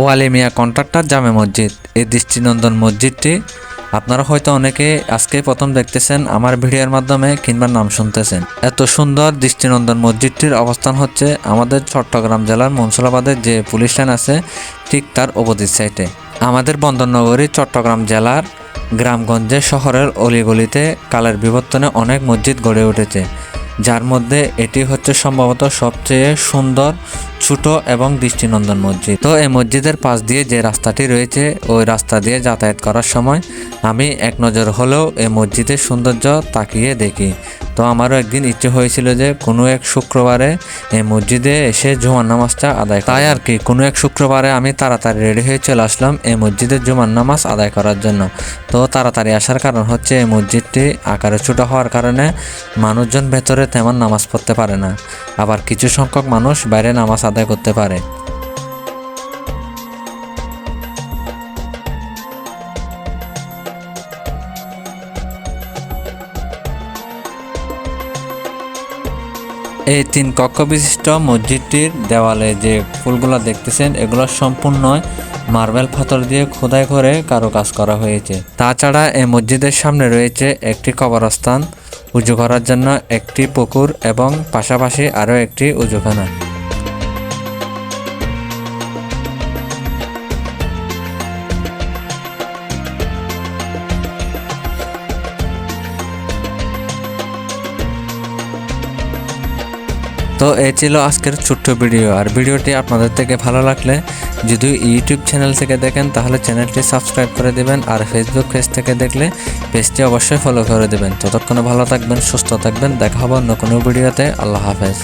ওয়ালি মিয়া contractor জামে মসজিদ। এই দৃষ্টিনন্দন মসজিদটি আপনারা হয়তো অনেকে আজকে প্রথম দেখতেছেন, আমার ভিডিওর মাধ্যমে কিংবা নাম শুনতেছেন। এত সুন্দর দৃষ্টিনন্দন মসজিদটির অবস্থান হচ্ছে আমাদের চট্টগ্রাম জেলার মনসুলাবাদের যে পুলিশ লাইন আছে, ঠিক তার অপোজিট সাইডে। আমাদের বন্দরনগরী চট্টগ্রাম জেলার গ্রামগঞ্জে শহরের অলিগলিতে কালের বিবর্তনে অনেক মসজিদ গড়ে উঠেছে। যার মধ্যে এটি হচ্ছে সম্ভবত সবচেয়ে সুন্দর, ছোট এবং দৃষ্টিনন্দন মসজিদ। তো এই মসজিদের পাশ দিয়ে যে রাস্তাটি রয়েছে, ওই রাস্তা দিয়ে যাতায়াত করার সময় আমি এক নজর হলেও এই মসজিদের সৌন্দর্য তাকিয়ে দেখি। তো আমারও একদিন ইচ্ছে হয়েছিল যে কোনো এক শুক্রবারে এই মসজিদে এসে জুমার নামাজটা আদায়। তাই আর কি, কোনো এক শুক্রবারে আমি তাড়াতাড়ি রেডি হয়ে চলে আসলাম এই মসজিদের জুমার নামাজ আদায় করার জন্য। তো তাড়াতাড়ি আসার কারণ হচ্ছে এই মসজিদটি আকারে ছোটো হওয়ার কারণে মানুষজন ভেতরে তেমন নামাজ পড়তে পারে না। আবার কিছু সংখ্যক মানুষ বাইরে নামাজ আদায় করতে পারে। এই তিন কক্ষ বিশিষ্ট মসজিদটির দেওয়ালে যে ফুলগুলো দেখতেছেন, এগুলো সম্পূর্ণ মার্বেল পাথর দিয়ে খোদাই করে কারও কাজ করা হয়েছে। তাছাড়া এই মসজিদের সামনে রয়েছে একটি কবরস্থান, উজু করার জন্য একটি পুকুর এবং পাশাপাশি আরও একটি উজুখানা। তো এই ছিল আজকের ছোট্ট ভিডিও। আর ভিডিওটি আপনাদের থেকে ভালো লাগলে যদি ইউটিউব চ্যানেল থেকে দেখেন, তাহলে চ্যানেলটি সাবস্ক্রাইব করে দেবেন আর ফেসবুক পেজ থেকে দেখলে পেজটি অবশ্যই ফলো করে দেবেন। ততক্ষণে ভালো থাকবেন, সুস্থ থাকবেন। দেখা হবে অন্য কোনো ভিডিওতে। আল্লাহ হাফেজ।